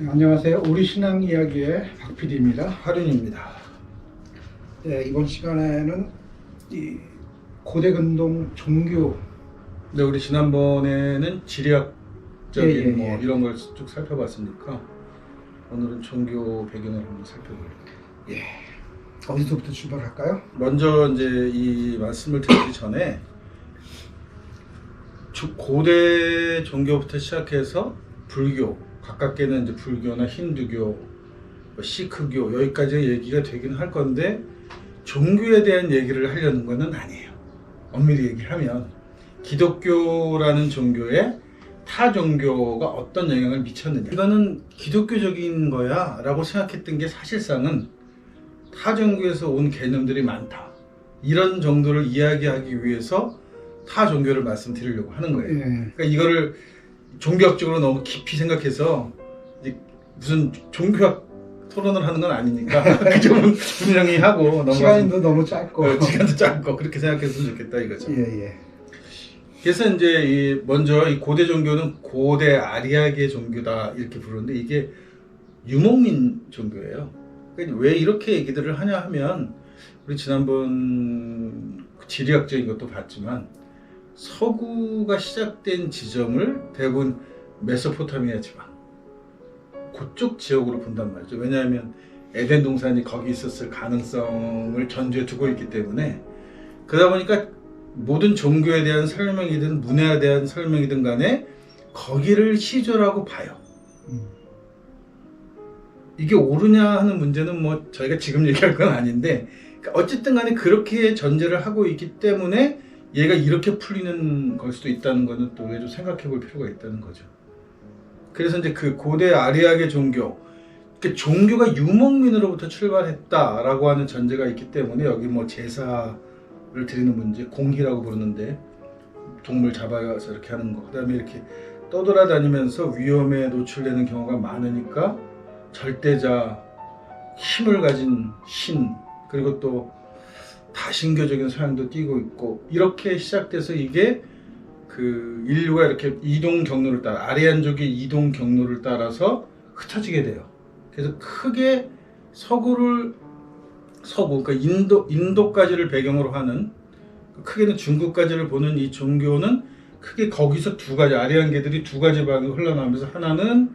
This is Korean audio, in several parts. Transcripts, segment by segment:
네, 안녕하세요. 우리 신앙 이야기의 박 PD입니다. 하륜입니다. 네, 이번 시간에는 이 고대 근동 종교 근데 우리 지난번에는 지리학적인 예, 예, 뭐 예. 이런 걸 쭉 살펴봤으니까 오늘은 종교 배경을 한번 살펴볼게요. 어디서부터 출발할까요? 먼저 이제 이 말씀을 드리기 전에 주- 고대 종교부터 시작해서 불교, 가깝게는 이제 불교나 힌두교, 뭐 시크교 여기까지 얘기가 되긴 할 건데 종교에 대한 얘기를 하려는 것은 아니에요. 엄밀히 얘기하면 기독교라는 종교에 타 종교가 어떤 영향을 미쳤느냐 이거는 기독교적인 거야 라고 생각했던 게 사실상은 타 종교에서 온 개념들이 많다. 이런 정도를 이야기하기 위해서 타 종교를 말씀드리려고 하는 거예요. 예. 그러니까 이거를 종교학적으로 너무 깊이 생각해서 이제 무슨 종교학 토론을 하는 건 아니니까 그 점은 분명히 하고 넘어가면 시간도 너무 짧고 어, 시간도 짧고 그렇게 생각했으면 좋겠다 이거죠. 예, 예. 그래서 이제 이 먼저 이 고대 종교는 고대 아리아계 종교다 이렇게 부르는데 이게 유목민 종교예요. 그러니까 왜 이렇게 얘기들을 하냐 하면 우리 지난번 그 지리학적인 것도 봤지만 서구가 시작된 지점을 대부분 메소포타미아 지방 그쪽 지역으로 본단 말이죠. 왜냐하면 에덴 동산이 거기 있었을 가능성을 전제에 두고 있기 때문에 그러다 보니까 모든 종교에 대한 설명이든 문화에 대한 설명이든 간에 거기를 시조라고 봐요. 음. 이게 옳으냐 하는 문제는 뭐 저희가 지금 얘기할 건 아닌데 그러니까 어쨌든 간에 그렇게 전제를 하고 있기 때문에 얘가 이렇게 풀리는 걸 수도 있다는 거는 또 왜 좀 생각해 볼 필요가 있다는 거죠. 그래서 이제 그 고대 아리아계 종교 그 종교가 유목민으로부터 출발했다라고 하는 전제가 있기 때문에 여기 뭐 제사를 드리는 문제 공희라고 부르는데 동물 잡아서 이렇게 하는 거 그다음에 이렇게 떠돌아다니면서 위험에 노출되는 경우가 많으니까 절대자 힘을 가진 신 그리고 또 다신교적인 서양도 띄고 있고 이렇게 시작돼서 이게 그 인류가 이렇게 이동 경로를 따라 아리안족의 이동 경로를 따라서 흩어지게 돼요. 그래서 크게 서구를 서구 그러니까 인도 인도까지를 배경으로 하는 크게는 중국까지를 보는 이 종교는 크게 거기서 두 가지 아리안계들이 두 가지 방향으로 흘러나오면서 하나는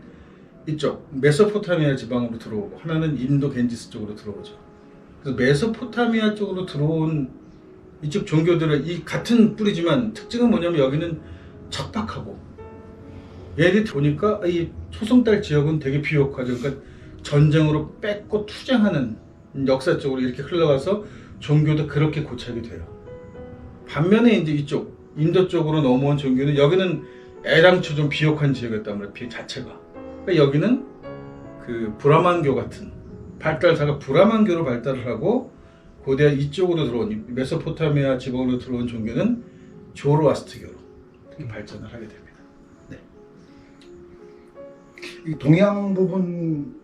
이쪽 메소포타미아 지방으로 들어오고 하나는 인도 겐지스 쪽으로 들어오죠. 그래서 메소포타미아 쪽으로 들어온 이쪽 종교들은 이 같은 뿌리지만 특징은 뭐냐면 여기는 척박하고 얘들이 보니까 이 초성달 지역은 되게 비옥하죠. 그러니까 전쟁으로 뺏고 투쟁하는 역사 쪽으로 이렇게 흘러가서 종교도 그렇게 고착이 돼요. 반면에 이제 이쪽 인도 쪽으로 넘어온 종교는 여기는 애당초 좀 비옥한 지역이었단 말이에요. 비 자체가. 그러니까 여기는 그 브라만교 같은 발달사가 브라만교로 발달을 하고 고대 이쪽으로 들어온 이 메소포타미아 지방으로 들어온 종교는 조로아스트교로 발전을 하게 됩니다. 이 동양 부분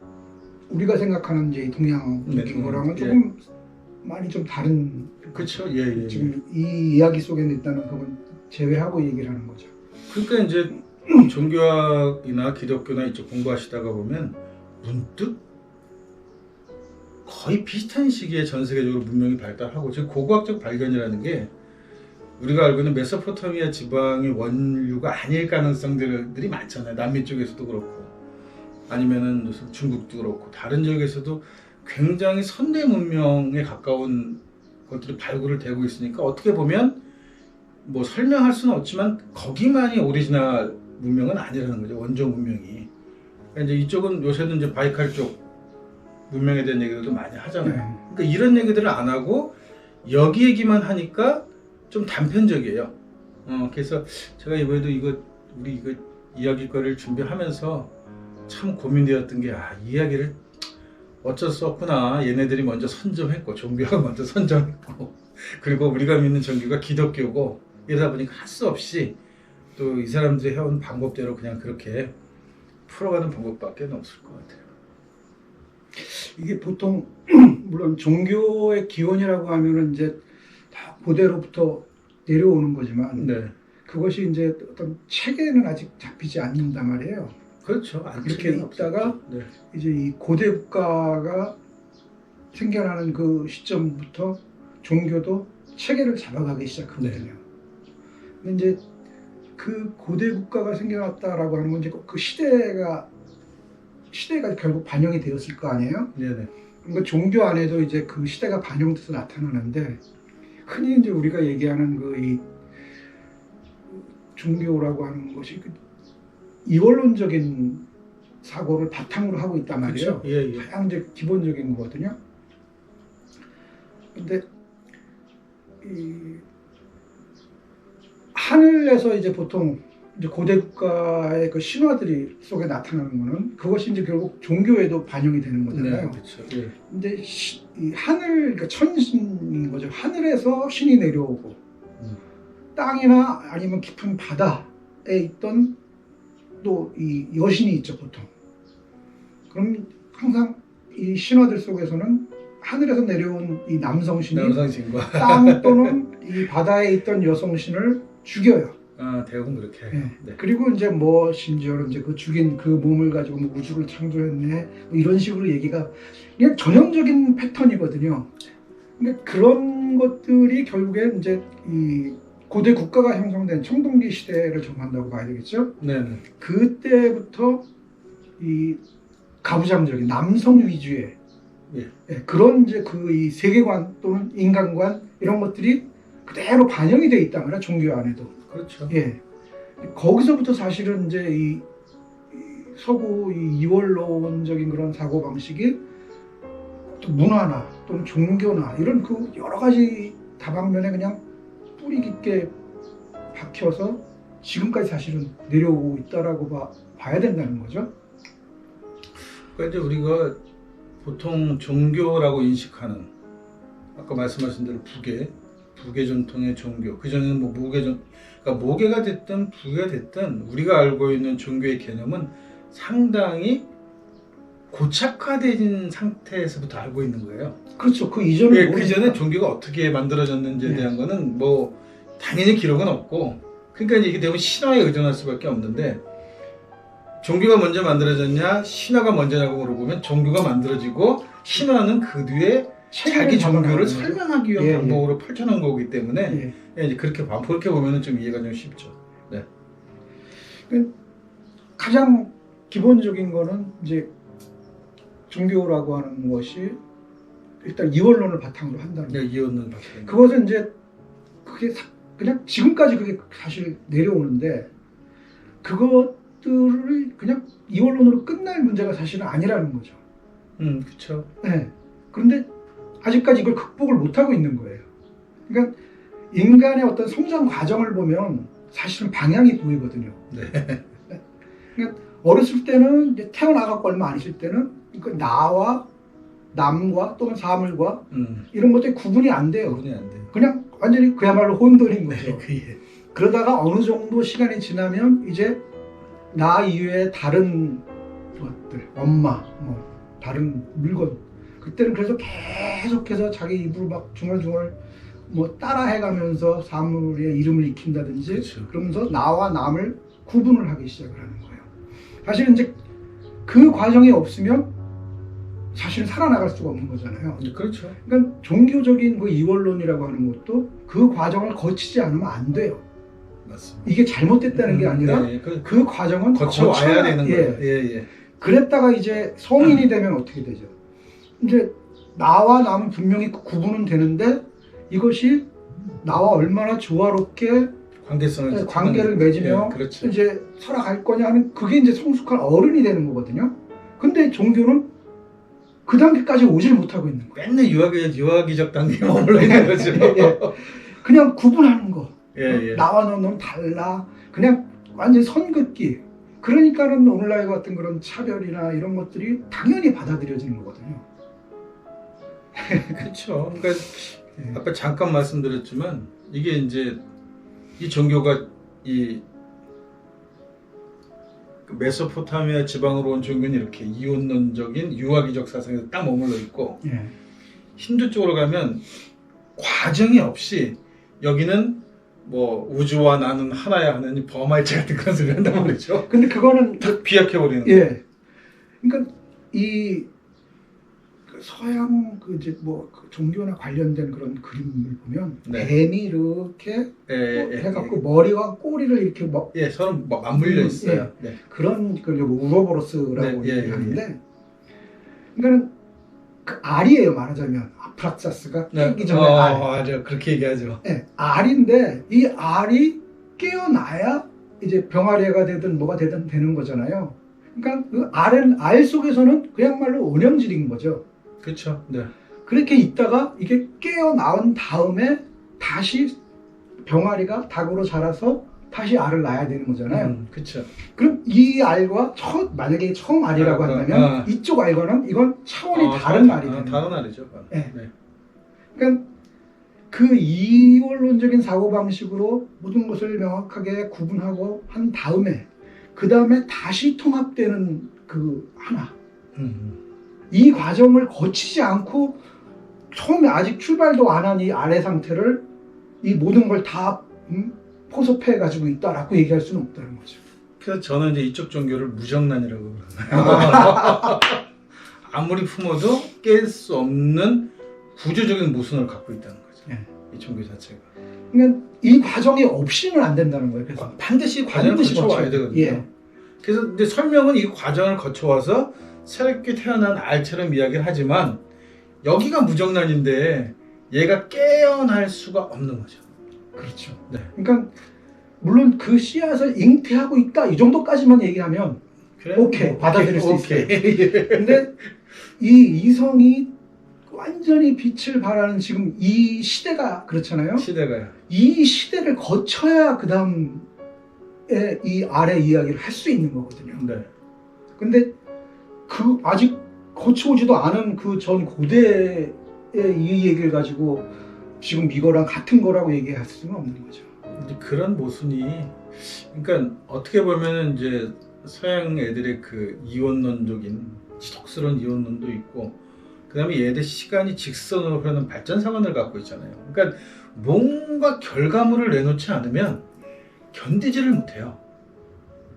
우리가 생각하는 이제 이 동양 네, 종교랑은 음, 조금 많이 좀 다른 그렇죠. 예, 예. 예. 지금 이 이야기 속에 있다는 부분 제외하고 얘기를 하는 거죠. 그러니까 이제 종교학이나 기독교나 이쪽 공부하시다가 보면 문득 거의 비슷한 시기에 전 세계적으로 문명이 발달하고 지금 고고학적 발견이라는 게 우리가 알고 있는 메소포타미아 지방의 원류가 아닐 가능성들이 많잖아요. 남미 쪽에서도 그렇고 아니면은 중국도 그렇고 다른 지역에서도 굉장히 선대 문명에 가까운 것들이 발굴을 되고 있으니까 어떻게 보면 뭐 설명할 수는 없지만 거기만이 오리지널 문명은 아니라는 거죠 원조 문명이 그러니까 이제 이쪽은 요새는 이제 바이칼 쪽 문명에 대한 얘기들도 많이 하잖아요 네. 그러니까 이런 얘기들을 안 하고 여기 얘기만 하니까 좀 단편적이에요 어, 그래서 제가 이번에도 이거 우리 이거 이야기거리를 준비하면서 참 고민되었던 게 아, 이 이야기를 어쩔 수 없구나 얘네들이 먼저 선점했고 종교가 먼저 선점했고 그리고 우리가 믿는 종교가 기독교고 이러다 보니까 할 수 없이 또 이 사람들이 해온 방법대로 그냥 그렇게 풀어가는 방법밖에 없을 것 같아요. 이게 보통 물론 종교의 기원이라고 하면은 이제 다 고대로부터 내려오는 거지만 네. 그것이 이제 어떤 체계는 아직 잡히지 않는단 말이에요. 그렇죠. 안 이렇게 있다가. 네. 이제 이 고대 국가가 생겨나는 그 시점부터 종교도 체계를 잡아가기 시작하거든요. 근데 이제 그 고대 국가가 생겨났다라고 하는 건 이제 그 시대가 시대가 결국 반영이 되었을 거 아니에요? 네네. 그러니까 종교 안에도 이제 그 시대가 반영돼서 나타나는데 흔히 이제 우리가 얘기하는 그 이 종교라고 하는 것이 그 이원론적인 사고를 바탕으로 하고 있단 말이에요. 그렇죠. 예, 예. 가장 이제 기본적인 거거든요. 근데 이 하늘에서 이제 보통 이제 고대 국가의 그 신화들이 속에 나타나는 거는 그것이 이제 결국 종교에도 반영이 되는 네, 거잖아요. 그렇죠. 예. 근데 시- 이 하늘 그러니까 천신인 거죠. 하늘에서 신이 내려오고 음. 땅이나 아니면 깊은 바다에 있던 또 이 여신이 있죠 보통. 그럼 항상 이 신화들 속에서는 하늘에서 내려온 이 남성신이 남상신과 땅 또는 이 바다에 있던 여성신을 죽여요. 아, 대부분 그렇게 해요. 네. 네. 그리고 이제 뭐 심지어는 이제 그 죽인 그 몸을 가지고 뭐 우주를 창조했네 뭐 이런 식으로 얘기가 그냥 전형적인 패턴이거든요. 근데 그런 것들이 결국에 이제 이 고대 국가가 형성된 청동기 시대를 정한다고 봐야 되겠죠. 네네. 그때부터 이 가부장적인 남성 위주의 예. 예, 그런 이제 그 이 세계관 또는 인간관 이런 것들이 그대로 반영이 돼 말이야 종교 안에도. 그렇죠. 예. 거기서부터 사실은 이제 이, 이 서구 이 이원론적인 그런 사고 방식이 또 문화나 또는 종교나 이런 그 여러 가지 다방면에 그냥 뿌리 깊게 박혀서 지금까지 사실은 내려오고 있다라고 봐, 봐야 된다는 거죠. 그러니까 이제 우리가 보통 종교라고 인식하는 아까 말씀하신 대로 부계, 부계 전통의 종교. 그 전에는 뭐 무계 전, 그러니까 모계가 됐든 부계가 됐든 우리가 알고 있는 종교의 개념은 상당히 고착화된 상태에서부터 알고 있는 거예요. 그렇죠. 그 이전에 예, 그 전에 종교가 어떻게 만들어졌는지에 네. 대한 거는 뭐 당연히 기록은 없고 그러니까 이게 되면 신화에 의존할 수밖에 없는데 종교가 먼저 만들어졌냐 신화가 먼저냐고 물어보면 종교가 만들어지고 신화는 그 뒤에 자기 종교를 설명하기 위한 예, 예. 방법으로 펼쳐놓은 거기 때문에 예. 예, 이제 그렇게 봐- 그렇게 보면은 좀 이해가 좀 쉽죠. 가장 기본적인 거는 이제 종교라고 하는 것이 일단 이원론을 바탕으로 한다는. 네, 이혼은 박사님. 그것은 이제 그게 사- 그냥 지금까지 그게 사실 내려오는데 그것들을 그냥 이원론으로 끝날 문제가 사실은 아니라는 거죠. 음, 그렇죠. 네. 그런데 아직까지 이걸 극복을 못 하고 있는 거예요. 그러니까 인간의 어떤 성장 과정을 보면 사실은 방향이 보이거든요. 네. 그러니까 어렸을 때는 이제 태어나갖고 얼마 안 있을 때는 그 나와 남과 또는 사물과 음, 이런 것들이 구분이 안 돼요. 구분이 안 돼요. 그냥 완전히 그야말로 혼돈인 거죠. 네. 그러다가 어느 정도 시간이 지나면 이제 나 이외에 다른 것들, 엄마, 뭐 다른 물건, 그때는 그래서 계속해서 자기 입으로 막 중얼중얼 뭐 따라해가면서 사물의 이름을 익힌다든지 그렇죠. 그러면서 나와 남을 구분을 하기 시작을 하는 거예요. 사실은 이제 그 과정이 없으면 사실 살아나갈 수가 없는 거잖아요. 네, 그렇죠. 그러니까 종교적인 그 이원론이라고 하는 것도 그 과정을 거치지 않으면 안 돼요. 맞습니다. 이게 잘못됐다는 게 아니라 네, 그그 과정은 거쳐와야 거쳐야- 되는 예. 거예요. 예, 예. 그랬다가 이제 성인이 되면 어떻게 되죠? 이제 나와 남은 분명히 그 구분은 되는데 이것이 나와 얼마나 조화롭게 관계성을 네, 관계를 맺으며 예, 그렇죠. 이제 살아갈 거냐 하는 그게 이제 성숙한 어른이 되는 거거든요. 근데 종교는 그 단계까지 오질 못하고 있는 거예요. 맨날 유아기 유아기적 단계에 머물러 있는 거죠. 예. 그냥 구분하는 거. 예, 예. 나와 너는 달라. 그냥 완전 선긋기. 그러니까는 오늘날 같은 그런 차별이나 이런 것들이 당연히 받아들여지는 거거든요. 그렇죠. 그러니까 예. 아까 잠깐 말씀드렸지만 이게 이제 이 종교가 이그 메소포타미아 지방으로 온 종교는 이렇게 이혼론적인 유아기적 사상에서 딱 머물러 있고 예. 힌두 쪽으로 가면 과정이 없이 여기는 뭐 우주와 나는 하나야 하는 범할체 같은 그런 소리 한단 말이죠. 근데 그거는 딱 비약해 버리는 거. 예. 그러니까 이그 서양 그 이제 뭐그 종교나 관련된 그런 그림을 보면 네. 뱀이 이렇게 예, 예, 예. 해갖고 머리와 꼬리를 이렇게 뭐 예, 서로 뭐 맞물려 음, 있어요. 네. 그런 그 우로보로스라고 네, 예, 예, 얘기하는데, 그러니까는 그 알이에요 말하자면 아프락사스가 깨기 전에 어, 알. 맞아. 그렇게 얘기하죠. 예, 알인데 이 알이 깨어나야 이제 병아리가 되든 뭐가 되든 되는 거잖아요. 그러니까 그 알은 알 속에서는 그야말로 원형질인 거죠. 그렇죠. 네. 그렇게 있다가 이게 깨어 나온 다음에 다시 병아리가 닭으로 자라서 다시 알을 낳아야 되는 거잖아요. 음, 그렇죠. 그럼 이 알과 첫 만약에 처음 알이라고 아, 한다면 아. 이쪽 알과는 이건 차원이 어, 다른 다- 알이 아, 되는. 다른 알이죠. 네. 네. 그러니까 그 이원론적인 사고 방식으로 모든 것을 명확하게 구분하고 한 다음에 그 다음에 다시 통합되는 그 하나 음, 이 과정을 거치지 않고 처음에 아직 출발도 안 한 이 아래 상태를 이 모든 걸다 음, 포섭해 가지고 있다라고 얘기할 수는 없다는 거죠. 그래서 저는 이제 이쪽 종교를 무정란이라고 그러나요. 아무리 품어도 깰 수 없는 구조적인 모순을 갖고 있다는 거죠. 네. 이 종교 자체가. 그러니까 이 과정이 없이는 안 된다는 거예요. 그래서 반드시 과정을 반드시 거쳐와야 거쳐야 되거든요. 예. 그래서 이제 설명은 이 과정을 거쳐와서 새롭게 태어난 알처럼 이야기를 하지만 여기가 무정란인데 얘가 깨어날 수가 없는 거죠. 그렇죠. 네. 그러니까 물론 그 씨앗을 잉태하고 있다 이 정도까지만 얘기하면 그래? 오케이, 받아들일 수 오케이. 근데 이 이성이 완전히 빛을 발하는 지금 이 시대가 그렇잖아요. 시대가요. 이 시대를 거쳐야 그 다음에 이 아래 이야기를 할 수 있는 거거든요. 네. 근데 그 아직 거쳐오지도 않은 그 전 고대의 이 얘기를 가지고 지금 이거랑 같은 거라고 얘기할 수는 없는 거죠. 이제 그런 모순이 그러니까 어떻게 보면은 이제 서양 애들의 그 이원론적인 지독스러운 이원론도 있고 그다음에 얘들 시간이 직선으로 흐르는 발전상관을 갖고 있잖아요. 그러니까 뭔가 결과물을 내놓지 않으면 견디지를 못해요.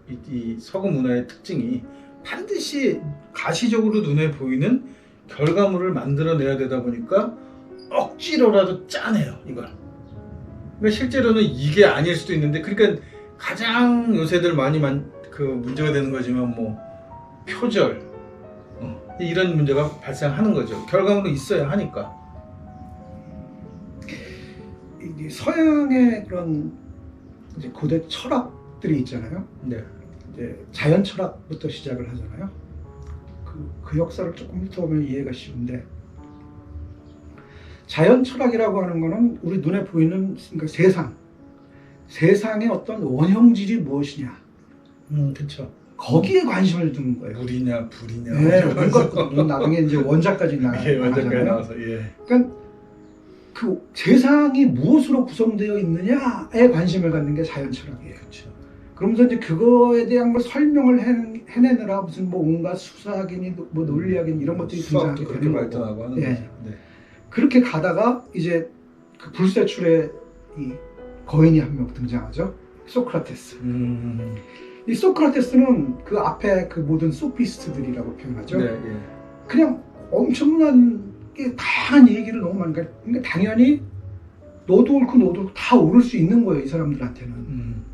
이, 이 서구 문화의 특징이 반드시 가시적으로 눈에 보이는 결과물을 만들어내야 되다 보니까 억지로라도 짜내요 이걸. 그러니까 실제로는 이게 아닐 수도 있는데 그러니까 가장 요새들 많이 만, 그 문제가 되는 거지만 뭐 표절 어, 이런 문제가 발생하는 거죠. 결과물은 있어야 하니까. 이 서양의 그런 고대 철학들이 있잖아요. 네. 이제 자연 철학부터 시작을 하잖아요. 그, 그 역사를 조금 훑어보면 이해가 쉬운데 자연 철학이라고 하는 거는 우리 눈에 보이는 그러니까 세상, 세상의 어떤 원형질이 무엇이냐 음, 그렇죠. 거기에 관심을 두는 거예요. 물이냐 불이냐. 네, 뭔가 나중에 이제 원자까지 나, 예, 나가잖아요. 나와서 예. 그러니까 그 세상이 무엇으로 구성되어 있느냐에 관심을 갖는 게 자연 철학이에요. 그렇죠. 그러면서 이제 그거에 대한 걸 설명을 해, 해내느라 무슨 뭐 온갖 수사학이니 뭐 논리학이니 이런 것들이 등장하게 되는 발전하고 하는 예. 거죠. 네. 그렇게 가다가 이제 그 불세출의 이 거인이 한 명 등장하죠 소크라테스 음, 이 소크라테스는 그 앞에 그 모든 소피스트들이라고 표현하죠 네, 예. 그냥 엄청난 게 다양한 얘기를 너무 많이 그러니까 당연히 너도 옳고 너도 옳고 다 옳을 수 있는 거예요 이 사람들한테는 음,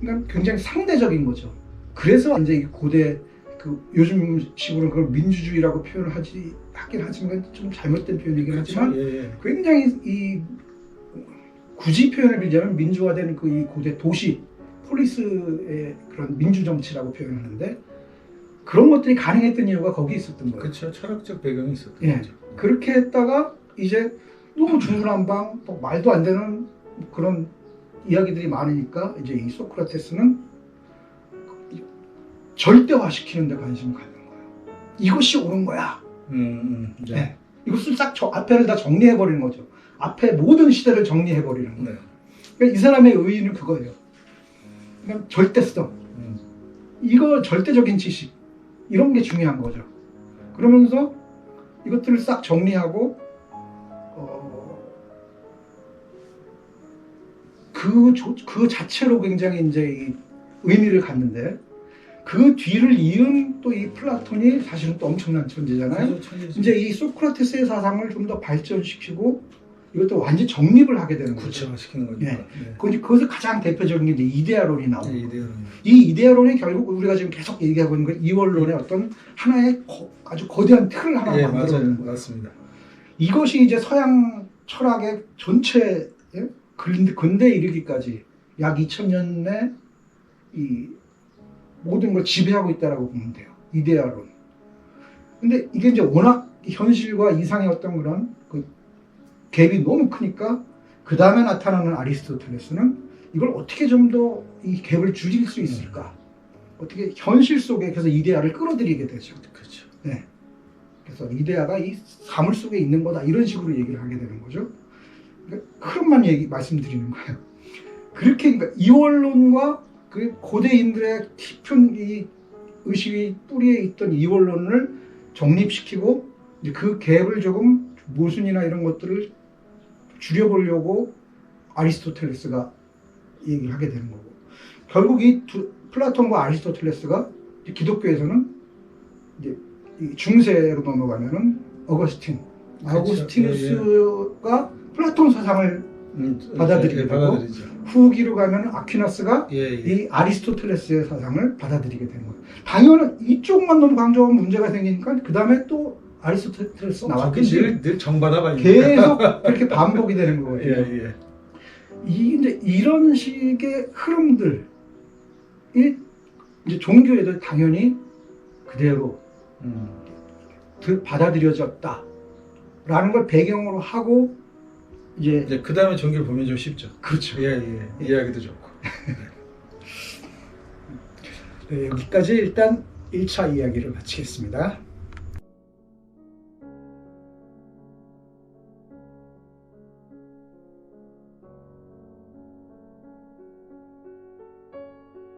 그러니까 굉장히 상대적인 거죠. 그래서 이제 이 고대 그 요즘 식으로 그걸 민주주의라고 표현을 하지 하긴 하지만 좀 잘못된 표현이긴 하지만 그렇죠. 예, 예. 굉장히 이 굳이 표현을 빌자면 민주화된 그 이 고대 도시 폴리스의 그런 민주 정치라고 표현하는데 그런 것들이 가능했던 이유가 거기 있었던 거예요. 그렇죠. 철학적 배경이 있었던 예. 거죠. 그렇게 했다가 이제 너무 중구난방 또 말도 안 되는 그런 이야기들이 많으니까 이제 이 소크라테스는 절대화시키는 데 관심을 갖는 거예요. 이것이 옳은 거야. 음, 음, 네. 네. 이것을 싹저 앞에를 다 정리해 버리는 거죠. 앞에 모든 시대를 정리해 버리는 거예요. 네. 그러니까 이 사람의 의의는 그거예요. 그러니까 절대성. 음, 이거 절대적인 지식 이런 게 중요한 거죠. 그러면서 이것들을 싹 정리하고 그, 조- 그 자체로 굉장히 이제 이 의미를 갖는데 그 뒤를 이은 또 이 플라톤이 사실은 또 엄청난 존재잖아요. 그래서 천재지. 이제 이 소크라테스의 사상을 좀 더 발전시키고 이것도 완전 정립을 하게 되는 거죠. 구체화시키는 거니까. 네. 그- 거기서 가장 대표적인 게 이제 이데아론이 나오고 네, 이대로. 이 이데아론이 결국 우리가 지금 계속 얘기하고 있는 건 이원론의 어떤 하나의 거- 아주 거대한 틀을 하나 예, 만들어 맞아요. 놓은 거예요. 맞습니다. 이것이 이제 서양 철학의 전체 예? 근대, 근대에 이르기까지 약 2000년의 이 모든 걸 지배하고 있다라고 보면 돼요. 이데아론. 근데 이게 이제 워낙 현실과 이상의 어떤 그런 그 갭이 너무 크니까 그 다음에 나타나는 아리스토텔레스는 이걸 어떻게 좀 더 이 갭을 줄일 수 있을까? 어떻게 현실 속에 그래서 이데아를 끌어들이게 되죠. 그렇죠. 그래서 이데아가 이 사물 속에 있는 거다 이런 식으로 얘기를 하게 되는 거죠. 흐름만 얘기 말씀드리는 거예요. 그렇게 그러니까 이원론과 그 고대인들의 깊은 이 의식의 뿌리에 있던 이원론을 정립시키고 이제 그 갭을 조금 모순이나 이런 것들을 줄여보려고 아리스토텔레스가 얘기를 하게 되는 거고 결국 이 두, 플라톤과 아리스토텔레스가 기독교에서는 이제 이 중세로 넘어가면은 어거스틴, 그렇죠. 아우구스티누스가 플라톤 사상을 음, 받아들이게 예, 되고 받아들이죠. 후기로 가면은 아퀴나스가 예, 예. 이 아리스토텔레스의 사상을 받아들이게 되는 거예요. 당연히 이쪽만 너무 강조하면 문제가 생기니까 그 다음에 또 아리스토텔레스 거기 나왔듯이 늘, 늘 정받아봐. 계속 그렇게 반복이 되는 거거든요. 예, 예. 이 이제 이런 식의 흐름들, 이 이제 종교에도 당연히 그대로 음. 들- 받아들여졌다라는 걸 배경으로 하고 이제 이제 그 다음에 종교를 보면 좀 쉽죠. 그렇죠. 예, 예. 이해하기도 좋고. 네, 여기까지 일단 1차 이야기를 마치겠습니다.